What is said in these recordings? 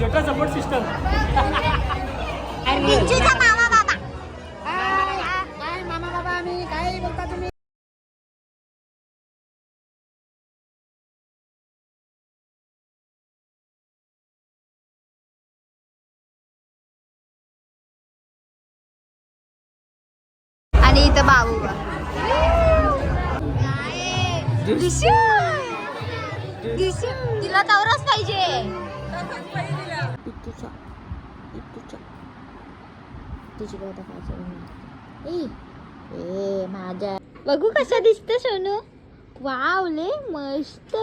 छोटा support system मामा बाबा काय मामा बाबा. काय बोलता तुम्ही आणि इथं बाबू दिशू. तिला तवरच पाहिजे. काय दाखवायचं ए ए माझ्या बघू कसा दिसत सोनू वाव ले मस्त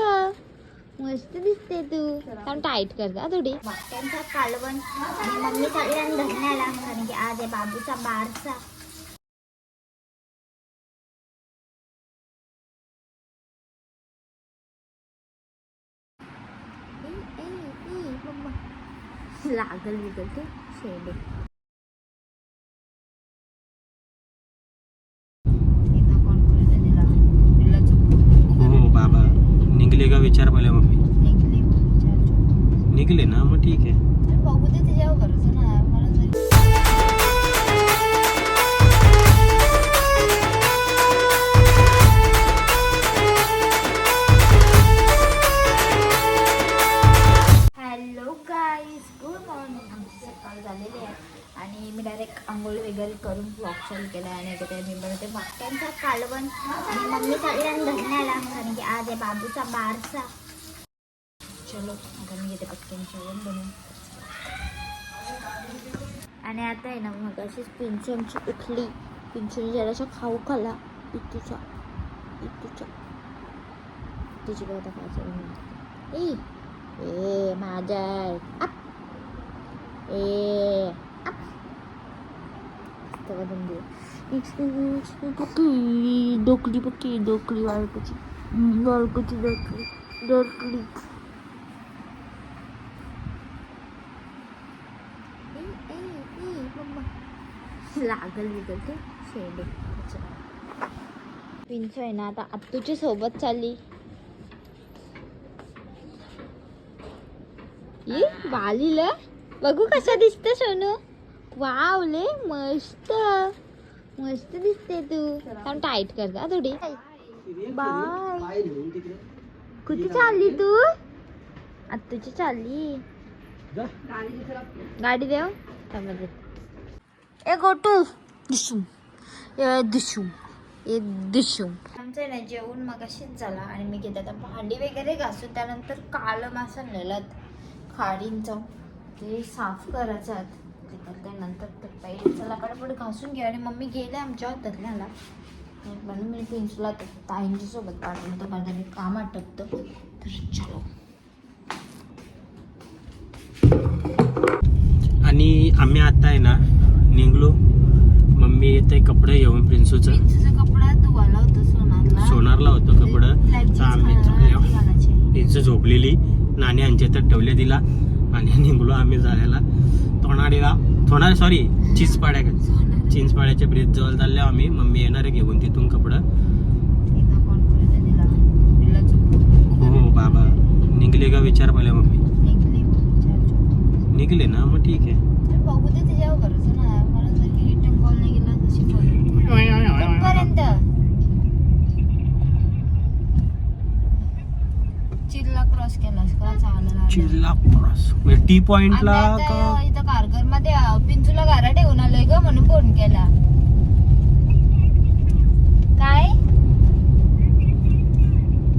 मस्त दिसते तू कारण टाईट कर का थोडी त्यांचा कालवण आणि मम्मी सगळ्यांना धरण्याला कारण की आज आहे बाबूचा बारसा लागल बिगल ते शेडे केला आणि त्याच्यात मी बनवते वाट्यांचा कालवण आणि मम्मी सगळ्यांना धरण्याला कारण की आज आहे बाबूचा बारसा चलो आता मी येते पटकन जेवण बनवून आणि आता आहे ना मग अशीच पिंचू आमची उठली पिंचूने जरासा खाऊ खाला इतूचा इतूचा तुझी काय दाखवायचं ए ए माझ्या अप ए अप तेव्हा दम दे पक्की डोकली पक्की वाळकची बाळकाची बाळकाची लागल बिगल ते शेडे पिंचो आहे ना आता आत्तूची सोबत चालली ये बालीला बघू कसा दिसतं सोनू वाव ले मस्त. मस्त दिसते तू. कारण टाईट कर का थोडी. बाय कुठे चालली तू? आत्तूची चालली. गाडी देव. त्यामध्ये ए गोटू. दिशू ए दिशू ए दिशू आमचं ना जेवण मग अशीच झाला आणि मी घेते आता भांडी वगैरे घासून त्यानंतर काळं मासा नेलं खाडींचं. ते साफ करायचं आहे. ते करते नंतर ते पहिले चला पटापट घासून घ्या. आणि मम्मी गेले आमच्या धरण्याला म्हणून मी पिंचूला ताईंच्या सोबत पाठवलं तर माझं मी काम आटपतं. तर चलो. आणि आम्ही आता आहे ना निघलो. मम्मी येते कपडे घेऊन प्रिन्सूचं. कपडा धुवायला होता सोनारला. सोनारला होतं कपडं. तर आम्ही. प्रिन्स झोपलेली. नाणी आमच्या इथं ठेवले तिला. आणि निघलो आम्ही जायला. तोणाडीला तोणाडी सॉरी चिंचपाड्या चिंचपाड्याच्या ब्रिज जवळ चालले आम्ही. मम्मी येणार आहे घेऊन तिथून कपडं. झोप हो बाबा. निघले का विचार पहिले मम्मी? निघली ना मग ठीक आहे. चिल्ला क्रॉस केला क्रॉस टी पॉइंटला का? कारगरमध्ये पिंचूला गारा ठेवून आलोय ग म्हणून फोन केला. काय?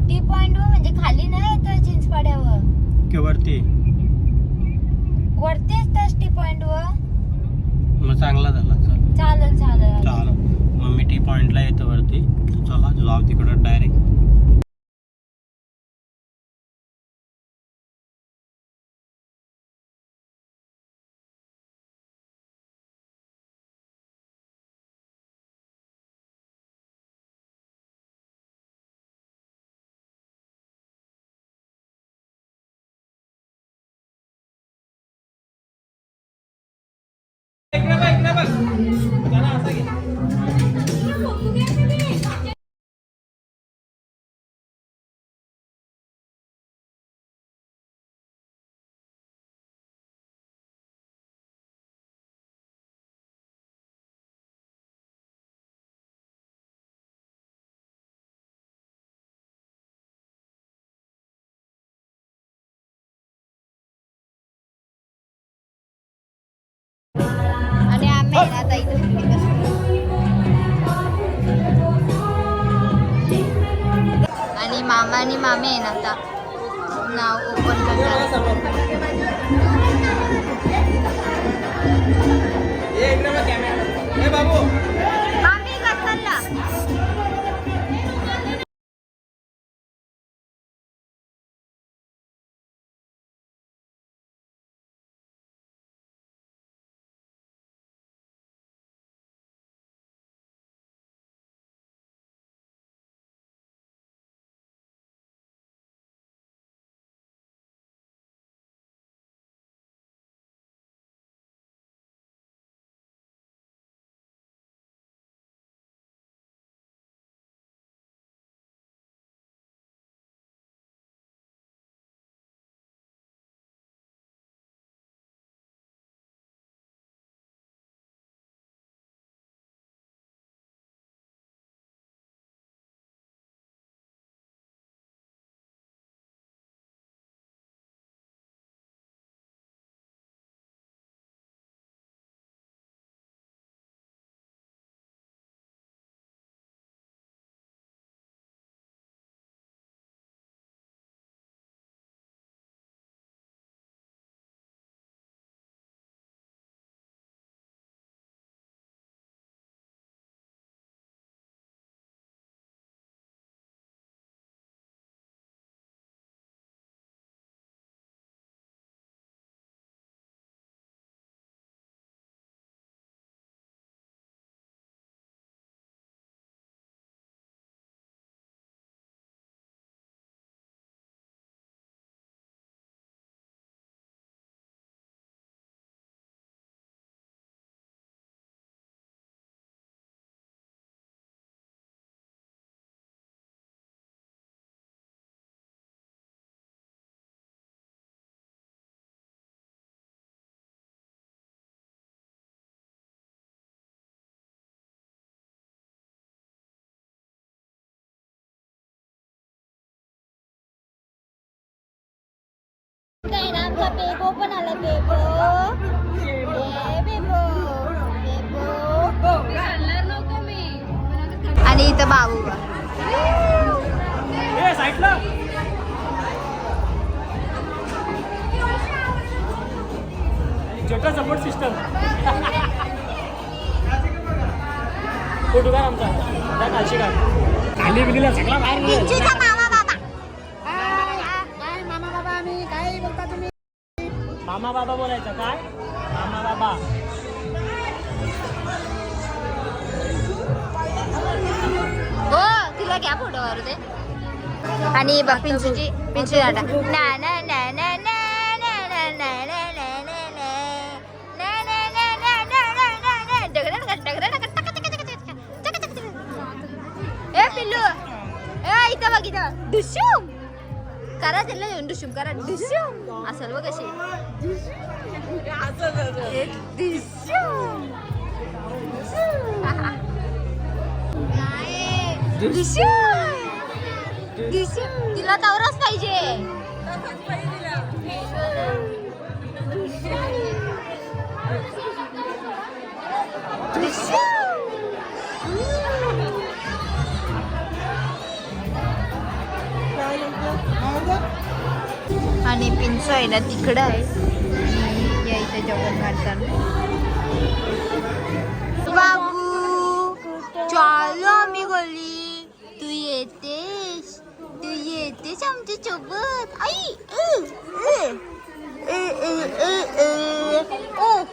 टी पॉइंट वर म्हणजे खाली नाही येत चिंचपाड्यावर? के वरती. वरती असतास टी पॉइंट वर? मग चांगला झाला चल. चालेल चालेल. चाल मग मी टी पॉइंटला येतो वरती. चला जाऊ तिकडं डायरेक्ट इकडे बघ इकडे बघ. त्याला असं घे. Binata itu Pilipinas. आणि मामा आणि मामी आहे ना आता नाव ओपन करतात बाबू काय ना आमचा बेबो. पण आला बेबो बेबो आणि इथं बाबू छोटा सपोर्ट सिस्टम फोटो काय आमचा कालशी काय खाली बिलीला सगळा बाहेर मामा बाबा बोलायचं काय मामा बाबा हो तिला घ्या फोटोवर ते आणि बघ पिंचूची पिंचू दादा ना ना ना ना ना ए पिल्लू ए इथं बघ इथं दुशू करा त्याला येऊन डुशूम करा. डुशूम असेल बघ कशी एक डुशूम तिला तवरच पाहिजे. आणि पिंचू आहे ना तिकडं आहे. आणि या इथे जेवण घालताना बाबू चालू आम्ही गली तू येतेस तू येतेस आमच्यासोबत. आई अ, अ, अ, अ, अ, अ. ओ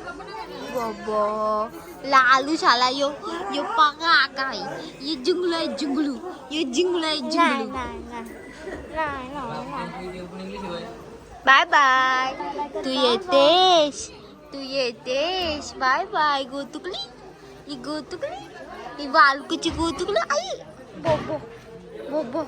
बाबा. लालू शाला यो यो पका काय? ये जिंगलू आहे जिंगलू. ये जिंगलू आहे जिंगलू. Bye bye. Do your dish. Do your dish. Bye bye. Go to clean. Go to clean. You walk to go to clean. Bobo. Bobo. Bobo.